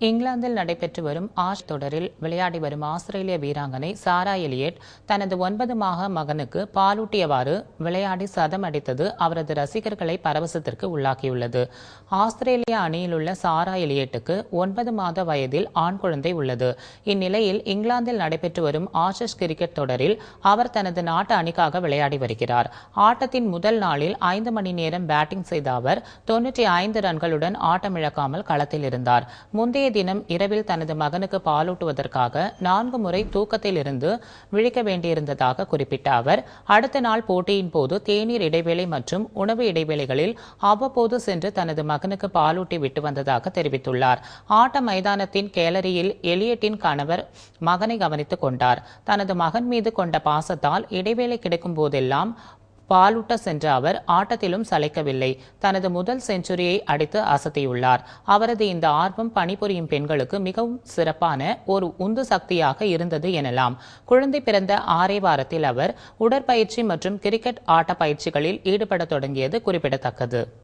இங்கிலாந்தில் நடைபெற்று வரும் ஆஷ் தொடரில் விளையாடி வரும் ஆஸ்திரேலிய வீராங்கனை சாரா எலியட் தனது ஒன்பது மாத மகனுக்கு பாலூட்டியவாறு விளையாடி சதம் அடித்தது அவரது ரசிகர்களை பரவசத்திற்கு உள்ளாக்கியுள்ளது. ஆஸ்திரேலிய அணியிலுள்ள சாரா எலியட்டுக்கு ஒன்பது மாத வயதில் ஆண் குழந்தை உள்ளது. இந்நிலையில் இங்கிலாந்தில் நடைபெற்று வரும் ஆஷஸ் கிரிக்கெட் தொடரில் அவர் தனது நாட்டு அணிக்காக விளையாடி வருகிறார். ஆட்டத்தின் முதல் நாளில் ஐந்து மணி நேரம் பேட்டிங் செய்த அவர் தொன்னூற்றி ஐந்து ரன்களுடன் ஆட்டமிழக்காமல் களத்தில் இருந்தார். முந்தைய தினம் இரவில் தனது மகனுக்கு பாலூட்டுவதற்காக நான்கு முறை தூக்கத்தில் இருந்து விழிக்க வேண்டியிருந்ததாக குறிப்பிட்ட அவர் அடுத்த நாள் போட்டியின் போது தேநீர் இடைவேளை மற்றும் உணவு இடைவேளைகளில் அவ்வப்போது சென்று தனது மகனுக்கு பாலூட்டி விட்டு வந்ததாக தெரிவித்துள்ளார். ஆட்ட மைதானத்தின் கேலரியில் எலியட்டின் கணவர் மகனை கவனித்துக் கொண்டார். தனது மகன் மீது கொண்ட பாசத்தால் இடைவேளை கிடைக்கும் போதெல்லாம் பாலூட்ட சென்ற அவர் ஆட்டத்திலும் சளைக்கவில்லை. தனது முதல் செஞ்சுரியை அடித்து அசத்தியுள்ளார். அவரது இந்த ஆர்வம் பணிபுரியும் பெண்களுக்கு மிகவும் சிறப்பான ஒரு உந்து சக்தியாக இருந்தது எனலாம். குழந்தை பிறந்த ஆறே வாரத்தில் அவர் உடற்பயிற்சி மற்றும் கிரிக்கெட் ஆட்ட பயிற்சிகளில் ஈடுபட தொடங்கியது குறிப்பிடத்தக்கது.